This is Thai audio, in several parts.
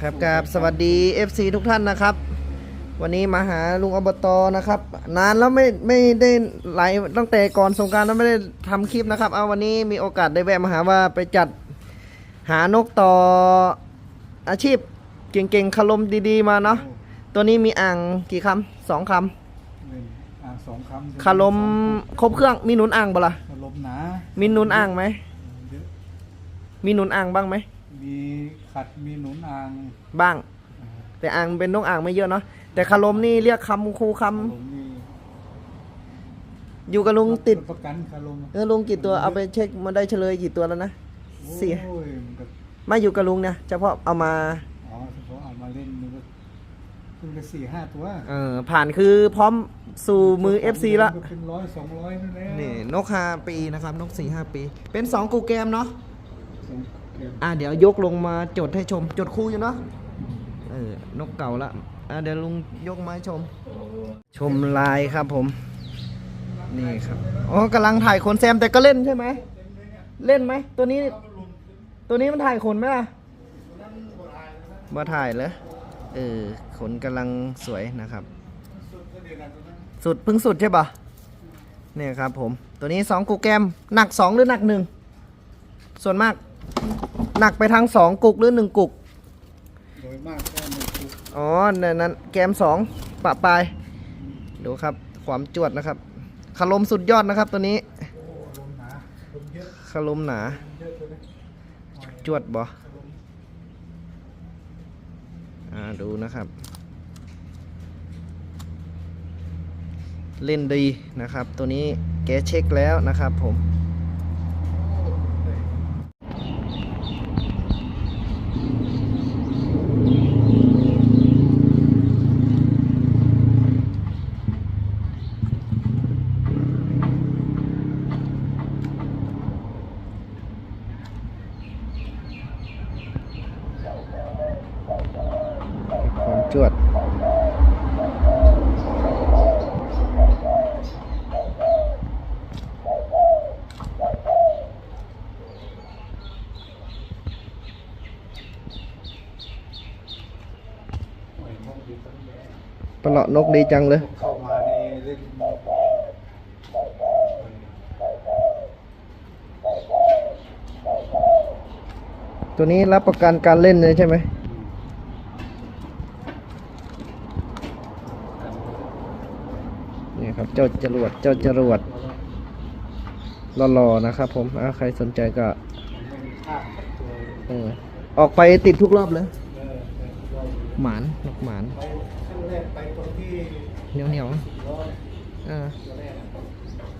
อ่าครับครับสวัสดี FC ทุกท่านนะครับ วันนี้มาหาลุงอบตนะครับ นานแล้วไม่ไม่ได้ไลฟ์ตั้งแต่ก่อนสงกรารแล้วไม่ได้ทำคลิปนะครับ เอาวันนี้มีโอกาสได้แวะมาหาว่าไปจัดหานกต่ออาชีพเก่งๆคารมดีๆมาเนาะตัวนี้มีอ่างกี่คำสองคหนึ่งอ่างสองคำำคารมครบเครื่องมีหนุนอ่างบ่ล่ะคารมหนามีหนุนอ่างไหมเยอะมีหนุนอ่างบ้างไหม มีขัดมีหนุนอ่างบ้างอ่าแต่อ่างเป็นนกอ่างไม่เยอะเนาะแต่คารมนี่เรียกคำครูคคารมมีำอยู่กับลุงติด ประกันคารมเออลุงกี่ตัวเอาไปเช็คมาได้เฉลยกี่ตัวแล้วนะสี่โอ้ยมันก็ไม่อยู่กับลุงเนี่ยเฉพาะเอามา อ๋อเฉพาะเอามาเล่นมันก็มันก็สี่ห้าตัวเออผ่านคือพร้อมสู่มือ FC ละ มันก็เป็นร้อยสองร้อยนั่นแหละนี่นกห้าปีนะครับ นกสี่ห้าปี เป็นสองกูแกมเนาะสองเกม อะเดี๋ยวยกลงมาจดให้ชม จดคู่อยู่เนาะเออนกเก่าละอะเดี๋ยวลุงยกมาให้ชม ชมลายครับผม นี่ครับอ๋อกำลังถ่ายขนแซมแต่ก็เล่นใช่ไหมเล่นไหมตัวนี้ ตัวนี้มันถ่ายขนไหมล่ะมาถ่ายเลยเออขนกำลังสวยนะครับ สุดเพึ่งสุดใช่ปะเนี่ยครับผม ตัวนี้สองกุกแกมหนักสองหรือหนักหนึ่งส่วนมาก หนักไปทางสองกุกหรือหนึ่งกุก โดยมากก็หนึ่งตัวอ๋อนั่นนั้นแกมสองปะปลาย ดูครับ ความจวดนะครับคารมสุดยอดนะครับตัวนี้ลมหนาลมเยอะคารมหนาเยอะตัวนี้จวดบ่อ่าดูนะครับ เล่นดีนะครับ ตัวนี้แกเช็คแล้วนะครับผมความจวด โอ้ยมองดีตั้งแยะาะนกดีจังเลย เข้ามานี่เล่นตัวนี้รับประกันการเล่นเลยใช่ไหมนี่ครับเจ้าจรวดเจ้าจรวดหล่อๆนะครับ ผมอใครสนใจก็ออกไปติดทุกรอบเลยหมานนกหมัน แรกไปตรงที่เหนียวเหนียวร้อยๆเออตัวแรกอะ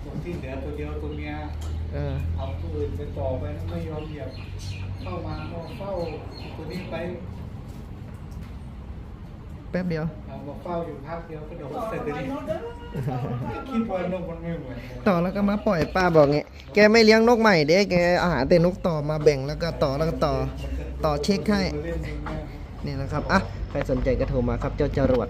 ตรงที่เหลือตัวเดียวตัวเมียเออเอาตัวอื่นไปต่อไปแล้วไม่ยอมเหยียบเข้ามาก็เฝ้าตัวนี้ไปแป๊บเดียวเอามาเฝ้าอยู่พักเดียวก็โดดแต่ตัวนี้คิดว่านกมันไม่เหมือนกันต่อแล้วก็มาปล่อยป้าบอกงี้แกไม่เลี้ยงนกใหม่เด้แกอาหารแต่นกต่อมาแบ่งแล้วก็ต่อแล้วก็ต่อ ต่อเช็คให้เล่นมึงเนี่ย นี่นะครับอะใครสนใจก็โทรมาครับเจ้าจรวด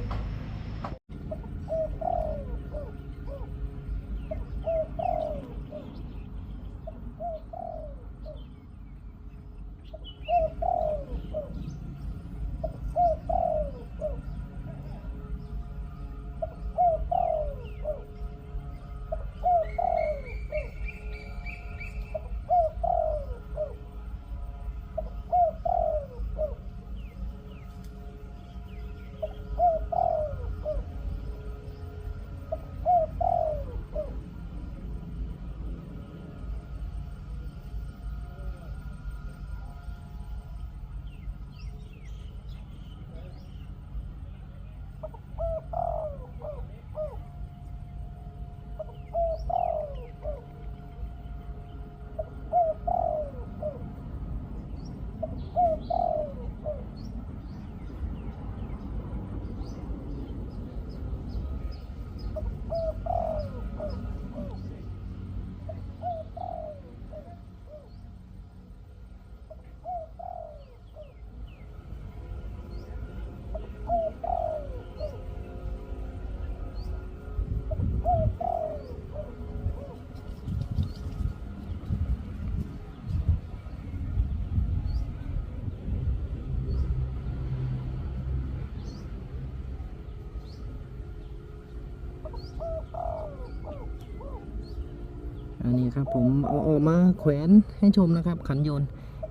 นนี้ครับผมเอาออกมาแขวนให้ชมนะครับ ขันโยน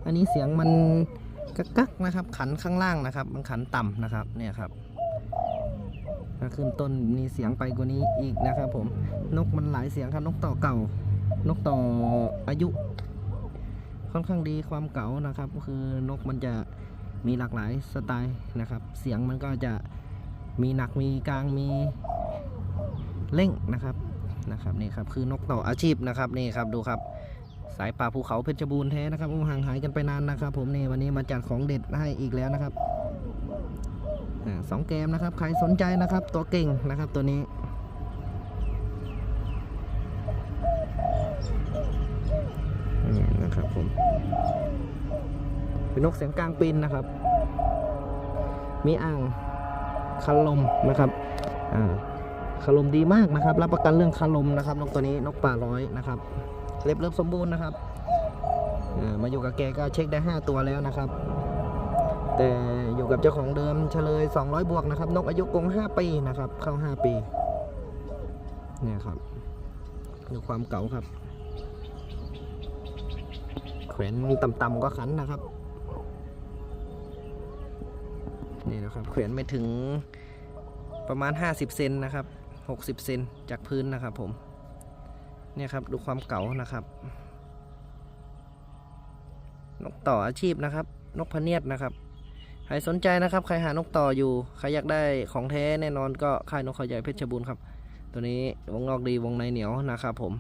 อันนี้เสียงมันกักกักนะครับ ขันข้างล่างนะครับ มันขันต่ำนะครับเนี่ยครับถ้าขึ้นต้นมีเสียงไปกว่านี้อีกนะครับ ผมนกมันหลายเสียงครับนกต่อเก่า นกต่ออายุ ค่อนข้างดีความเก่านะครับ ก็คือนกมันจะมีหลากหลายสไตล์นะครับ เสียงมันก็จะมีหนักมีกลางมีเร่งนะครับ นะครับนี่ครับคือนกต่ออาชีพนะครับนี่ครับดูครับสายป่าภูเขาเพชรบูรณ์แท้นะครับห่างหายกันไปนานนะครับ ผมนี่วันนี้มาจัดของเด็ดให้อีกแล้วนะครับอสองเกมนะครับใครสนใจนะครับ ตัวเก่งนะครับตัวนี้นี่นะครับผมเป็นนกเสียงกลางปีนนะครับ มีอ่างคันลมนะครับอ่า คันลมดีมากนะครับ รับประกันเรื่องคันลมนะครับนกตัวนี้นกป่าร้อยนะครับ เล็บเริ่มสมบูรณ์นะครับมาอยู่กับแกก็เช็คได้ 5 ตัวแล้วนะครับ แต่อยู่กับเจ้าของเดิมเฉลย 200 บวกนะครับ นกอายุกง 5 ปีนะครับ เข้า 5 ปีเนี่ยครับดูความเก่าครับแขวนต่ำๆก็ขันนะครับนี่นะครับแขวนไม่ถึงประมาณ 50 เซนนะครับ 60 เซนจากพื้นนะครับผม เนี่ยครับดูความเก๋านะครับ นกต่ออาชีพนะครับ นกพเนียดนะครับ ใครสนใจนะครับ ใครหานกต่ออยู่ ใครอยากได้ของแท้แน่นอนก็ค่ายนกเขาใหญ่เพชรบูรณ์ครับ ตัวนี้วงนอกดีวงในเหนียวนะครับผม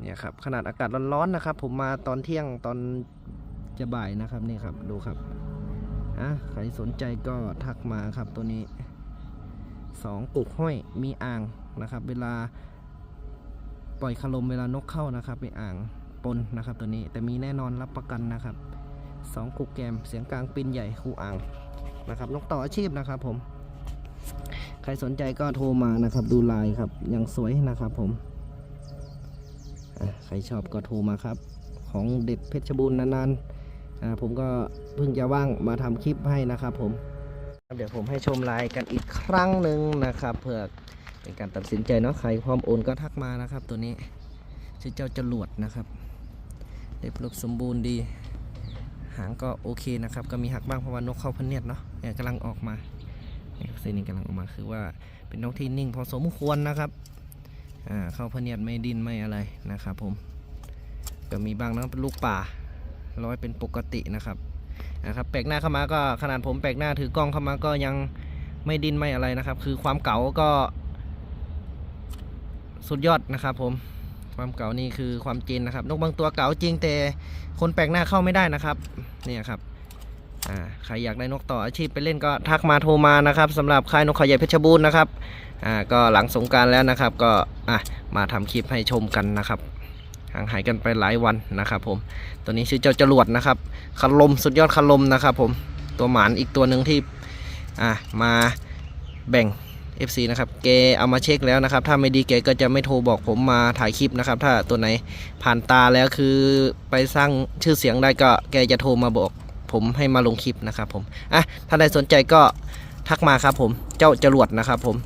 เนี่ยครับขนาดอากาศร้อนๆนะครับ ผมมาตอนเที่ยงตอนจะบ่ายนะครับนี่ครับดูครับอะใครสนใจก็ทักมาครับตัวนี้ สองกุกห้อยมีอ่างนะครับ เวลาปล่อยคารมเวลานกเข้านะครับมีอ่างปนนะครับ ตัวนี้แต่มีแน่นอนรับประกันนะครับสองกุกแกมเสียงกลางปินใหญ่คู่อ่างนะครับนกต่ออาชีพนะครับผม ใครสนใจก็โทรมานะครับ ดูลายครับยังสวยนะครับผมใครชอบก็โทรมาครับ ของเด็ดเพชรบูรณ์นานๆผมก็เพิ่งจะว่างมาทำคลิปให้นะครับผม เดี๋ยวผมให้ชมลน์กันอีกครั้งหนึ่งนะครับเพื่อเป็นการตัดสินใจเนาะใครพร้อมโอนก็ทักมานะครับ ตัวนี้ชื่อเจ้าจรวดนะครับเล็บรูปสมบูรณ์ดี หางก็โอเคนะครับ ก็มีหักบ้างเพราะว่านกเข้าพันเนียดเนาะเนี่ยกำลังออกมาเนี่ยครับเส้นนี้กำลังออกมาคือว่าเป็นนกที่นิ่งพอสมควรนะครับอ่าเข้าพะเนียดไม่ดินไม่อะไรนะครับผมก็มีบางนะเป็นลูกป่าร้อยเป็นปกตินะครับ นะครับแปลกหน้าเข้ามาก็ขนาดผมแปลกหน้าถือกล้องเข้ามาก็ยังไม่ดินไม่อะไรนะครับ คือความเก๋าก็ สุดยอดนะครับผมความเก๋านี่คือความจริงนะครับนกบางตัวเก๋าจริงแต่คนแปลกหน้าเข้าไม่ได้นะครับเนี่ยครับอ่าใครอยากได้นกต่ออาชีพไปเล่นก็ทักมาโทรมานะครับสำหรับค่ายนกเขาใหญ่เพชรบูรณ์นะครับอ่าก็หลังสงการแล้วนะครับ ก็อะมาทำคลิปให้ชมกันนะครับ ห่างหายกันไปหลายวันนะครับผม ตัวนี้ชื่อเจ้าจรวดนะครับคันลมสุดยอดคันลมนะครับผม ตัวหมานอีกตัวหนึ่งที่อะมาแบ่ง FC นะครับ แกเอามาเช็คแล้วนะครับ ถ้าไม่ดีแกก็จะไม่โทรบอกผมมาถ่ายคลิปนะครับ ถ้าตัวไหนผ่านตาแล้วคือไปสร้างชื่อเสียงได้ก็แกจะโทรมาบอกผมให้มาลงคลิปนะครับผม อะ ถ้าใดสนใจก็ทักมาครับผม เจ้าจรวดนะครับผม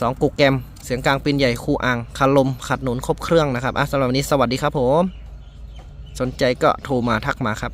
สองกุกแกม เสียงกลางปีนใหญ่คูอ่างคันลม ขัดหนุนครบเครื่องนะครับอะสำหรับวันนี้สวัสดีครับผม สนใจก็โทรมาทักมาครับ